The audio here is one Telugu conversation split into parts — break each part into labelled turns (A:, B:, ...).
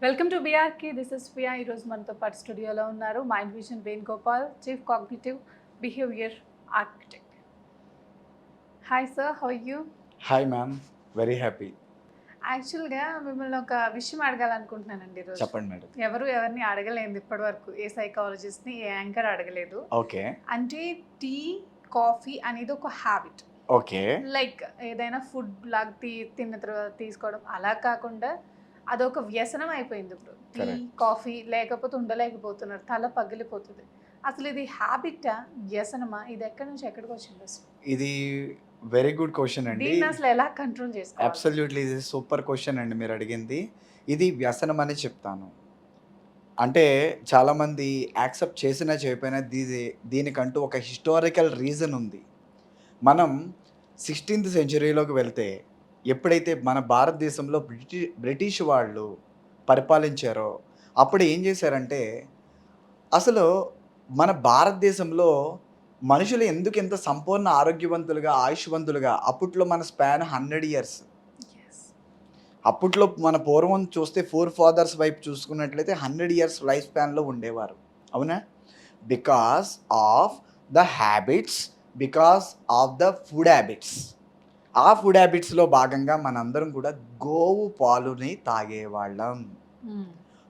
A: వెల్కమ్ టు బీఆర్కి దిస్ ఇస్ ప్రియా ఈరోజు మనతో పాటు స్టూడియోలో ఉన్నారు mind vision Venugopal chief cognitive behaviour architect hi sir how you
B: hi ma'am very happy
A: యాక్చువల్గా మిమ్మల్ని ఒక విషయం అడగాలనుకుంటున్నానండి ఈరోజు
B: చెప్పండి మేడం
A: ఎవరు ఎవరిని అడగలేదు ఇప్పటి వరకు ఏ సైకాలజిస్ట్ని ఏ యాంకర్ అడగలేదు.
B: ఓకే
A: అంటే టీ కాఫీ అనేది ఒక హ్యాబిట్
B: ఓకే
A: లైక్ ఏదైనా ఫుడ్ లాగా తీ తిన్న తర్వాత తీసుకోవడం. అలా కాకుండా అదొక వ్యసనం అయిపోయింది ఇప్పుడు. టీ. కాఫీ లేకపోతే ఉండలేకపోతున్నారు తల పగిలిపోతుంది. అసలు ఇది హ్యాబిటా వ్యసనమా? ఇది ఎక్కడి నుంచి ఎక్కడికి వచ్చింది అసలు?
B: ఇది వెరీ గుడ్ క్వశ్చన్ అండి.
A: అసలు ఎలా కంట్రోల్ చేసుకోవాలి?
B: అబ్సల్యూట్లీ ఇది సూపర్ క్వశ్చన్ అండి మీరు అడిగింది. ఇది వ్యసనం అని చెప్తాను. అంటే చాలామంది యాక్సెప్ట్ చేసినా చేయకపోయినా దీని దీనికంటూ ఒక హిస్టారికల్ రీజన్ ఉంది. మనం సిక్స్టీన్త్ సెంచరీలోకి వెళ్తే ఎప్పుడైతే మన భారతదేశంలో బ్రిటి బ్రిటిష్ వాళ్ళు పరిపాలించారో అప్పుడు ఏం చేశారంటే అసలు మన భారతదేశంలో మనుషులు ఎందుకు ఇంత సంపూర్ణ ఆరోగ్యవంతులుగా ఆయుష్వంతులుగా అప్పట్లో మన స్పాన్ హండ్రెడ్ ఇయర్స్. అప్పట్లో మన పూర్వం చూస్తే ఫోర్ ఫాదర్స్ వైపు చూసుకున్నట్లయితే హండ్రెడ్ ఇయర్స్ లైఫ్ స్పాన్లో ఉండేవారు. అవునా? Because of the habits because of the food habits. ఆ ఫుడ్ హ్యాబిట్స్లో భాగంగా మనందరం కూడా గోవు పాలుని తాగేవాళ్ళం.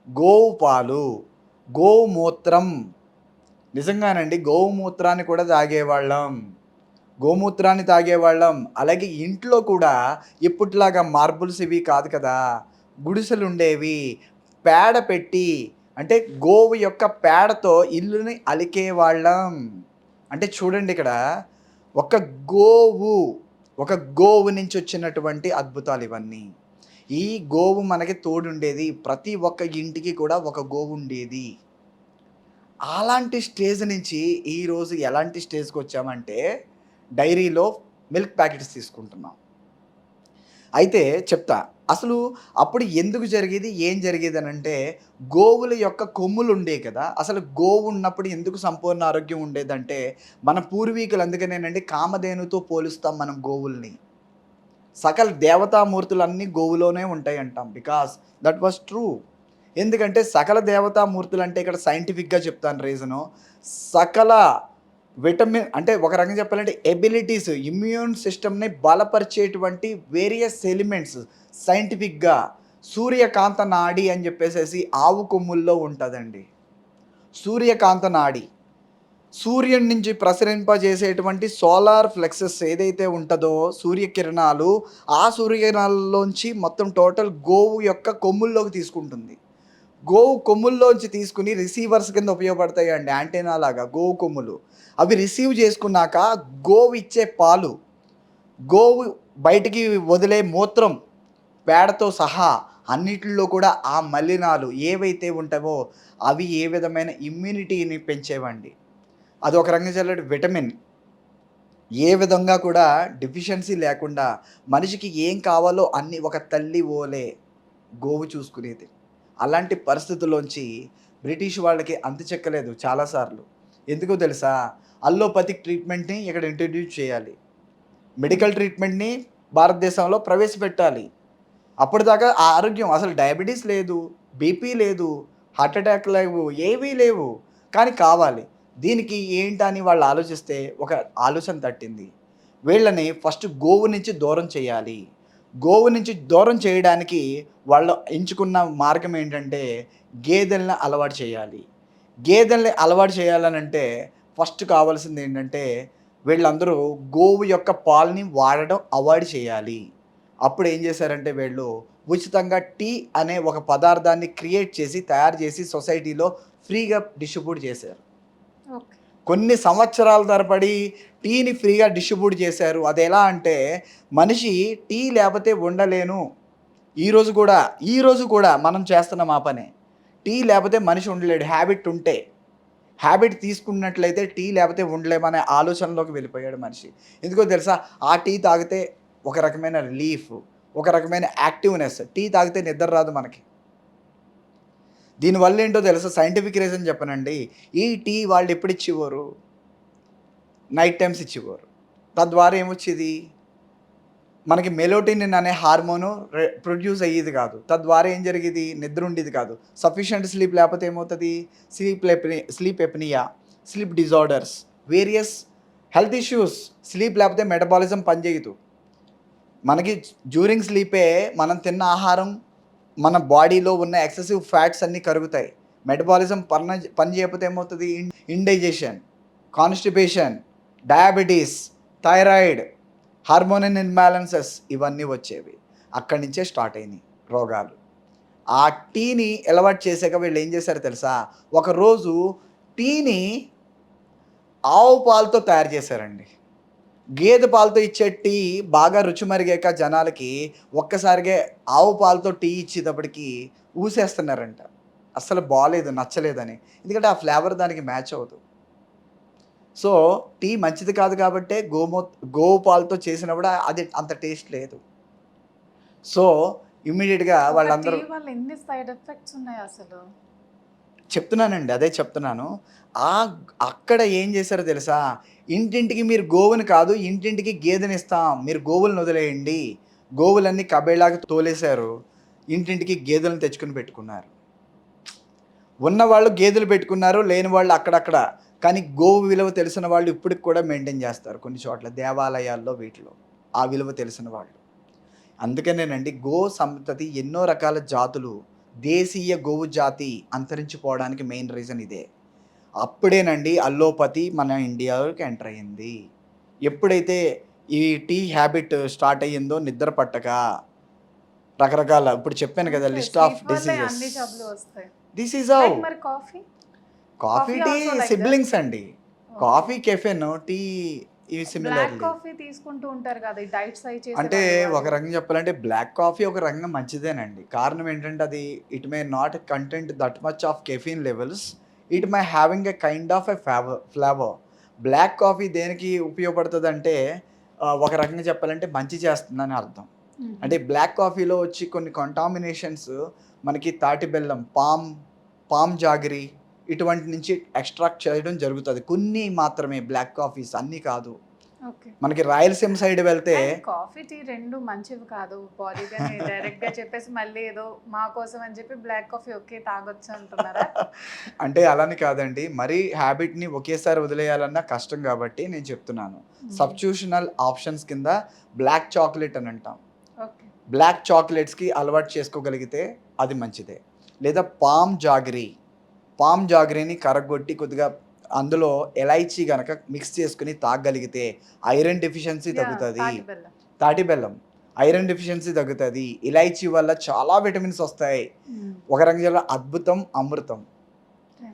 B: గోవు పాలు గోమూత్రం నిజంగానండి గోమూత్రాన్ని కూడా తాగేవాళ్ళం. గోమూత్రాన్ని తాగేవాళ్ళం. అలాగే ఇంట్లో కూడా ఇప్పట్లాగా మార్బుల్స్ ఇవి కాదు కదా గుడిసెలు ఉండేవి పేడ పెట్టి అంటే గోవు యొక్క పేడతో ఇల్లుని అలికేవాళ్ళం. అంటే చూడండి ఇక్కడ ఒక గోవు ఒక గోవు నుంచి వచ్చినటువంటి అద్భుతాలు ఇవన్నీ. ఈ గోవు మనకి తోడుండేది ప్రతి ఒక్క ఇంటికి కూడా ఒక గోవు ఉండేది. అలాంటి స్టేజ్ నుంచి ఈరోజు ఎలాంటి స్టేజ్కి వచ్చామంటే డైరీలో మిల్క్ ప్యాకెట్స్ తీసుకుంటున్నాం. అయితే చెప్తా. అసలు అప్పుడు ఎందుకు జరిగేది? ఏం జరిగేది అని అంటే గోవుల యొక్క కొమ్ములు ఉండే కదా అసలు గోవు ఉన్నప్పుడు ఎందుకు సంపూర్ణ ఆరోగ్యం ఉండేదంటే మన పూర్వీకులు అందుకనేనండి కామధేనుతో పోలుస్తాం మనం గోవుల్ని. సకల దేవతామూర్తులన్నీ గోవులోనే ఉంటాయి అంటాం బికాస్ దట్ వాస్ ట్రూ ఎందుకంటే సకల దేవతామూర్తులు అంటే ఇక్కడ సైంటిఫిక్గా చెప్తాను రీజను సకల విటమిన్ అంటే ఒక రకంగా చెప్పాలంటే ఎబిలిటీస్ ఇమ్యూన్ సిస్టమ్ని బలపరిచేటువంటి వేరియస్ ఎలిమెంట్స్ సైంటిఫిక్గా సూర్యకాంత నాడి అని చెప్పేసి ఆవు కొమ్ముల్లో ఉంటుందండి. సూర్యకాంత నాడి. సూర్యుడి నుంచి ప్రసరింపజేసేటువంటి సోలార్ ఫ్లెక్సెస్ ఏదైతే ఉంటుందో సూర్యకిరణాలు ఆ సూర్యకిరణాల్లోంచి మొత్తం టోటల్ గోవు యొక్క కొమ్ముల్లోకి తీసుకుంటుంది. గోవు కొమ్ముల్లోంచి తీసుకుని రిసీవర్స్ కింద ఉపయోగపడతాయి అండి యాంటెనా లాగా గోవు కొమ్ములు. అవి రిసీవ్ చేసుకున్నాక గోవు ఇచ్చే పాలు గోవు బయటికి వదిలే మూత్రం పేడతో సహా అన్నిటిలో కూడా ఆ మలినాలు ఏవైతే ఉంటావో అవి ఏ విధమైన ఇమ్యూనిటీని పెంచేవండి. అది ఒక రంగం చల్లటి విటమిన్. ఏ విధంగా కూడా డిఫిషియన్సీ లేకుండా మనిషికి ఏం కావాలో అన్ని ఒక తల్లి ఓలే గోవు చూసుకునేది. అలాంటి పరిస్థితుల్లోంచి బ్రిటిష్ వాళ్ళకి అంత చెక్కలేదు చాలాసార్లు. ఎందుకో తెలుసా? అల్లోపతిక్ ట్రీట్మెంట్ని ఇక్కడ ఇంట్రడ్యూస్ చేయాలి. మెడికల్ ట్రీట్మెంట్ని భారతదేశంలో ప్రవేశపెట్టాలి. అప్పటిదాకా ఆ ఆరోగ్యం అసలు డయాబెటీస్ లేదు బీపీ లేదు హార్ట్ అటాక్ లేవు ఏవీ లేవు. కానీ కావాలి. దీనికి ఏంటని వాళ్ళు ఆలోచిస్తే ఒక ఆలోచన తట్టింది. వీళ్ళని ఫస్ట్ గోవు నుంచి దూరం చేయాలి. గోవు నుంచి దూరం చేయడానికి వాళ్ళు ఎంచుకున్న మార్గం ఏంటంటే గేదెలను అలవాటు చేయాలి. గేదెల్ని అలవాటు చేయాలనంటే ఫస్ట్ కావాల్సింది ఏంటంటే వీళ్ళందరూ గోవు యొక్క పాలని వాడడం అవాయిడ్ చేయాలి. అప్పుడు ఏం చేశారంటే వీళ్ళు ఉచితంగా టీ అనే ఒక పదార్థాన్ని క్రియేట్ చేసి తయారు చేసి సొసైటీలో ఫ్రీగా డిస్ట్రిబ్యూట్ చేశారు.
A: ఓకే.
B: కొన్ని సంవత్సరాల తరబడి టీని ఫ్రీగా డిస్ట్రిబ్యూట్ చేశారు. అది ఎలా అంటే మనిషి టీ లేకపోతే ఉండలేను. ఈరోజు కూడా ఈరోజు కూడా మనం చేస్తున్నాం ఆ పనే. టీ లేకపోతే మనిషి ఉండలేడు. హ్యాబిట్ ఉంటే. హ్యాబిట్ తీసుకున్నట్లయితే టీ లేకపోతే ఉండలేమనే ఆలోచనలోకి వెళ్ళిపోయాడు మనిషి. ఎందుకో తెలుసా? ఆ టీ తాగితే ఒక రకమైన రిలీఫ్ ఒక రకమైన యాక్టివ్నెస్. టీ తాగితే నిద్ర రాదు మనకి. దీనివల్ల ఏంటో తెలుసా? సైంటిఫిక్ రీజన్ చెప్పనండి. ఈ టీ వాళ్ళు ఎప్పుడు ఇచ్చేవారు నైట్ టైమ్స్ ఇచ్చేవారు తద్వారా ఏమొచ్చేది? మనకి మెలోటినిన్ అనే హార్మోను ప్రొడ్యూస్ అయ్యేది కాదు. తద్వారా ఏం జరిగేది? నిద్ర ఉండేది కాదు. సఫిషియంట్ స్లీప్ లేకపోతే ఏమవుతుంది? Sleep apnea sleep apnea sleep disorders various health issues sleep లేకపోతే మెటబాలిజం పనిచేయదు. మనకి జ్యూరింగ్ స్లీపే మనం తిన్న ఆహారం మన బాడీలో ఉన్న ఎక్సెసివ్ ఫ్యాట్స్ అన్నీ కరుగుతాయి. మెటబాలిజం పని పని చేయకపోతే ఏమవుతుంది? Indigestion constipation diabetes thyroid hormonal imbalances ఇవన్నీ వచ్చేవి. అక్కడి నుంచే స్టార్ట్ అయినాయి రోగాలు. ఆ టీని అలవాటు చేసాక వీళ్ళు ఏం చేశారో తెలుసా? ఒకరోజు టీని ఆవు పాలతో తయారు చేశారండి. గేదె పాలతో ఇచ్చే టీ బాగా రుచి మరిగాక జనాలకి ఒక్కసారిగా ఆవు పాలతో టీ ఇచ్చేటప్పటికి ఊసేస్తున్నారంట. అస్సలు బాగాలేదు నచ్చలేదని. ఎందుకంటే ఆ ఫ్లేవర్ దానికి మ్యాచ్ అవ్వదు. సో టీ మంచిది కాదు కాబట్టే గోమో గోవు పాలతో చేసినా కూడా అది అంత టేస్ట్ లేదు. సో ఇమ్మీడియట్గా వాళ్ళందరూ
A: ఎన్ని సైడ్ ఎఫెక్ట్స్ ఉన్నాయి అసలు?
B: చెప్తున్నానండి అదే చెప్తున్నాను. ఆ అక్కడ ఏం చేశారో తెలుసా? ఇంటింటికి మీరు గోవుని కాదు ఇంటింటికి గేదెని ఇస్తాం. మీరు గోవులను వదిలేయండి. గోవులన్నీ కబేళాగా తోలేశారు. ఇంటింటికి గేదెలను తెచ్చుకుని పెట్టుకున్నారు. ఉన్నవాళ్ళు గేదెలు పెట్టుకున్నారు లేని వాళ్ళు అక్కడక్కడ. కానీ గోవు విలువ తెలిసిన వాళ్ళు ఇప్పటికి కూడా మెయింటైన్ చేస్తారు కొన్ని చోట్ల దేవాలయాల్లో వీటిలో. ఆ విలువ తెలిసిన వాళ్ళు. అందుకనేనండి గో సంతతి ఎన్నో రకాల జాతులు దేశీయ గోవు జాతి అంతరించిపోవడానికి మెయిన్ రీజన్ ఇదే. అప్పుడేనండి అల్లోపతి మన ఇండియాలోకి ఎంటర్ అయ్యింది. ఎప్పుడైతే ఈ టీ హ్యాబిట్ స్టార్ట్ అయ్యిందో నిద్ర పట్టక రకరకాల ఇప్పుడు చెప్పాను కదా list of diseases this is
A: coffee
B: tea siblings అండి. కాఫీ కెఫెన్ టీ ఇవి
A: బ్లాక్
B: సిమిలర్లీ
A: కాఫీ తీసుకుంటూ ఉంటారు కదా ఈ డైట్ సై చేసే
B: అంటే ఒక రకంగా చెప్పాలంటే బ్లాక్ కాఫీ ఒక రకంగా మంచిదేనండి. కారణం ఏంటంటే అది it may not content that much of caffeine levels it may having a kind of a flavour flavour black coffee దేనికి ఉపయోగపడుతుంది అంటే ఒక రకంగా చెప్పాలంటే మంచి చేస్తుందని అర్థం. అంటే బ్లాక్ కాఫీలో వచ్చి కొన్ని కంటామినేషన్స్ మనకి తాటి బెల్లం పామ్ పామ్ జాగిరి ఇటువంటి నుంచి ఎక్స్ట్రాక్ట్ చేయడం జరుగుతుంది. కొన్ని మాత్రమే బ్లాక్ కాఫీస్ అన్నీ కాదు. మనకి రాయలసీమ సైడ్ వెళ్తే
A: కాఫీ టీ రెండు మంచివి కాదు. డైరెక్ట్గా చెప్పేసి మళ్ళీ ఏదో మా కోసం అని చెప్పి బ్లాక్ కాఫీ ఓకే తాగొచ్చు అంటున్నారా?
B: అంటే అలాని కాదండి. మరీ హ్యాబిట్ని ఒకేసారి వదిలేయాలన్నా కష్టం కాబట్టి నేను చెప్తున్నాను. సబ్స్టిట్యూషనల్ ఆప్షన్స్ కింద బ్లాక్ చాక్లెట్ అని అంటాం.
A: ఓకే.
B: బ్లాక్ చాక్లెట్స్కి అలవాటు చేసుకోగలిగితే అది మంచిదే. లేదా పామ్ జాగరీ పామ్ జాగరీని కరగొట్టి కొద్దిగా అందులో ఎలైచీ గనక మిక్స్ చేసుకుని తాగగలిగితే ఐరన్ డెఫిషియన్సీ తగ్గుతుంది. తాటి బెల్లం. ఐరన్ డెఫిషియన్సీ తగ్గుతుంది. ఇలైచీ వల్ల చాలా విటమిన్స్ వస్తాయి. ఒక రంగంలో అద్భుతం అమృతం.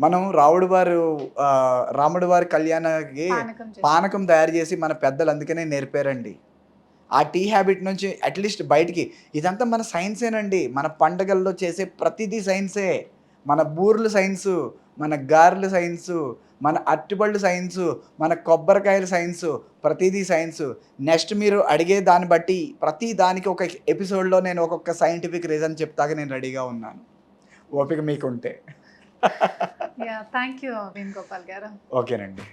B: మనం రావుడు వారు రాముడు వారి కళ్యాణకి పానకం తయారు చేసి మన పెద్దలు అందుకనే నేర్పారండి. ఆ టీ హ్యాబిట్ నుంచి అట్లీస్ట్ బయటికి ఇదంతా మన సైన్సేనండి మన పండగల్లో చేసే ప్రతిదీ సైన్సే మన బూర్లు సైన్సు మన గారెలు సైన్సు మన అరటిపళ్ళు సైన్సు మన కొబ్బరికాయల సైన్సు ప్రతిదీ సైన్సు. నెక్స్ట్ మీరు అడిగే దాన్ని బట్టి ప్రతి దానికి ఒక ఎపిసోడ్లో నేను ఒక్కొక్క సైంటిఫిక్ రీజన్ చెప్తాక నేను రెడీగా ఉన్నాను. ఓపిక మీకుంటే.
A: థ్యాంక్ యూ వేణుగోపాల్ గారు.
B: ఓకేనండి.